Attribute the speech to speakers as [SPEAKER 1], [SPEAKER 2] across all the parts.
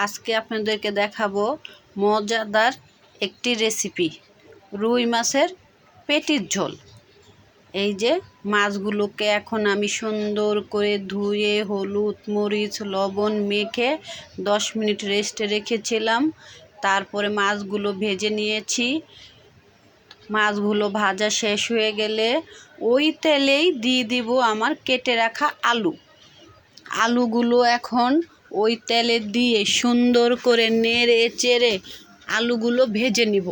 [SPEAKER 1] আজকে আপনাদেরকে দেখাবো মজাদার একটি রেসিপি রুই মাছের পেটির ঝোল। এই যে মাছগুলোকে এখন আমি সুন্দর করে ধুয়ে হলুদ, মরিচ, লবণ মেখে দশ মিনিট রেস্টে রেখেছিলাম। তারপরে মাছগুলো ভেজে নিয়েছি। মাছগুলো ভাজা শেষ হয়ে গেলে ওই তেলেই দিয়ে দিব আমার কেটে রাখা আলু। আলুগুলো এখন ওই তেলে দিয়ে সুন্দর করে নেড়ে চেড়ে আলুগুলো ভেজে নিব।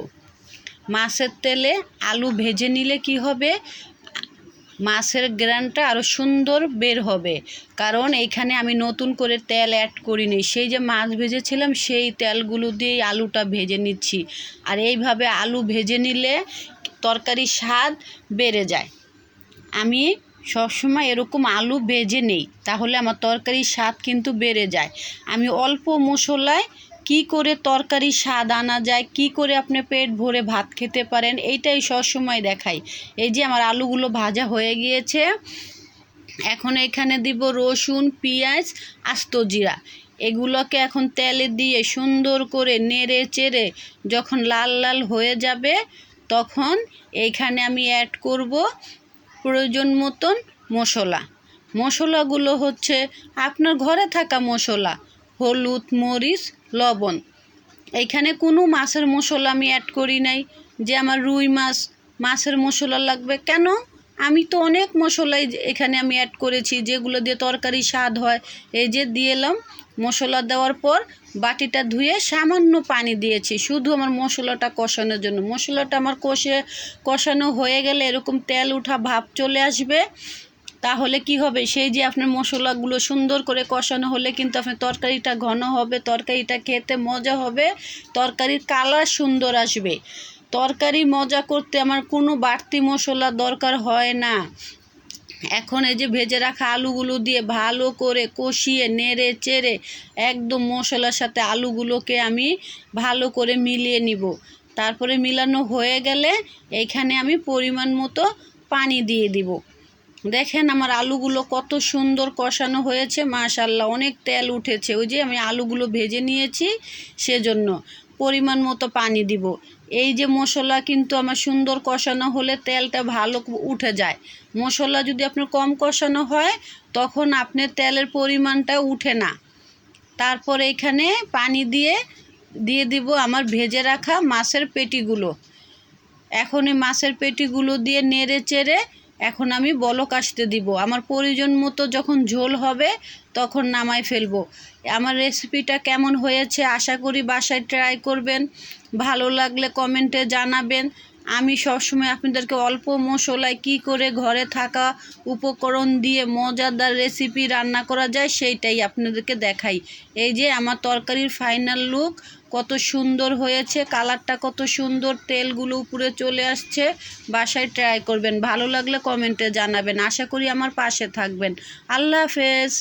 [SPEAKER 1] মাছের তেলে আলু ভেজে নিলে কি হবে? মাছের গ্রানটা আরও সুন্দর বের হবে। কারণ এইখানে আমি নতুন করে তেল অ্যাড করিনি। সেই যে মাছ ভেজেছিলাম, সেই তেলগুলো দিয়েই আলুটা ভেজে নিচ্ছি। আর এইভাবে আলু ভেজে নিলে তরকারির স্বাদ বেড়ে যায়। আমি সবসময় এরকম আলু ভেজে নেই। তাহলে আমার তরকারির স্বাদ কিন্তু বেড়ে যায়। আমি অল্প মশলায় কি করে তরকারির স্বাদ আনা যায়, কি করে আপনি পেট ভরে ভাত খেতে পারেন, এইটাই সবসময় দেখাই। এই যে আমার আলুগুলো ভাজা হয়ে গিয়েছে, এখন এখানে দিব রসুন, পেঁয়াজ, আস্ত জিরা। এগুলোকে এখন তেলে দিয়ে সুন্দর করে নেড়ে চেড়ে যখন লাল লাল হয়ে যাবে, তখন এইখানে আমি অ্যাড করব প্রয়োজন মতন মশলা। মশলাগুলো হচ্ছে আপনার ঘরে থাকা মশলা, হলুদ, মরিচ, লবণ। এইখানে কোনো মাছের মশলা আমি অ্যাড করি নাই যে আমার রুই মাছ, মাছের মশলা লাগবে। কেন? আমি তো অনেক মশলাই এখানে আমি অ্যাড করেছি, যেগুলো দিয়ে তরকারি স্বাদ হয়। এই যে দিয়ে এলাম মশলা দেওয়ার পর বাটিটা ধুয়ে সামান্য পানি দিয়েছি। শুধু আমার মশলাটা কষানোর জন্য। মশলাটা আমার কষে কষানো হয়ে গেলে এরকম তেল উঠা ভাব চলে আসবে। তাহলে কি হবে? সেই যে আপনার মশলাগুলো সুন্দর করে কষানো হলে কিন্তু আপনার তরকারিটা ঘন হবে, তরকারিটা খেতে মজা হবে, তরকারির কালার সুন্দর আসবে। তরকারি মজা করতে আমার কোনো বাড়তি মশলা দরকার হয় না। এখন এই যে ভেজে রাখা আলুগুলো দিয়ে ভালো করে কষিয়ে নেড়ে চেড়ে একদম মশলার সাথে আলুগুলোকে আমি ভালো করে মিলিয়ে নিব। তারপরে মিলানো হয়ে গেলে এইখানে আমি পরিমাণ মতো পানি দিয়ে দিব। দেখেন আমার আলুগুলো কত সুন্দর কষানো হয়েছে মাশাল্লাহ অনেক তেল উঠেছে। ওই যে আমি আলুগুলো ভেজে নিয়েছি, সেজন্য পরিমাণ মতো পানি দিব। এই যে মশলা কিন্তু আমার সুন্দর কষানো হলে তেলটা ভালো উঠে যায়। মশলা যদি আপনার কম কষানো হয়, তখন আপনার তেলের পরিমাণটা উঠে না। তারপর এখানে পানি দিয়ে দিয়ে দিব আমার ভেজে রাখা মাছের পেটিগুলো। এখন এই মাছের পেটিগুলো দিয়ে নেড়ে চেড়ে এখন আমি বলক আসতে দিব। আমার প্রয়োজন মতো যখন ঝোল হবে, তখন নামাই ফেলব। আমার রেসিপিটা কেমন হয়েছে আশা করি বাসায় ট্রাই করবেন। ভালো লাগলে কমেন্টে জানাবেন। আমি সবসময় আপনাদেরকে অল্প মশলায় কি করে ঘরে থাকা উপকরণ দিয়ে মজাদার রেসিপি রান্না করা যায়, সেইটাই আপনাদেরকে দেখাই। এই যে আমার তরকারির ফাইনাল লুক কত সুন্দর হয়েছে, কালারটা কত সুন্দর, তেলগুলো উপরে চলে আসছে, বাসায় ট্রাই করবেন। ভালো লাগলে কমেন্টে জানাবেন। আশা করি আমার পাশে থাকবেন। আল্লাহ হাফেজ।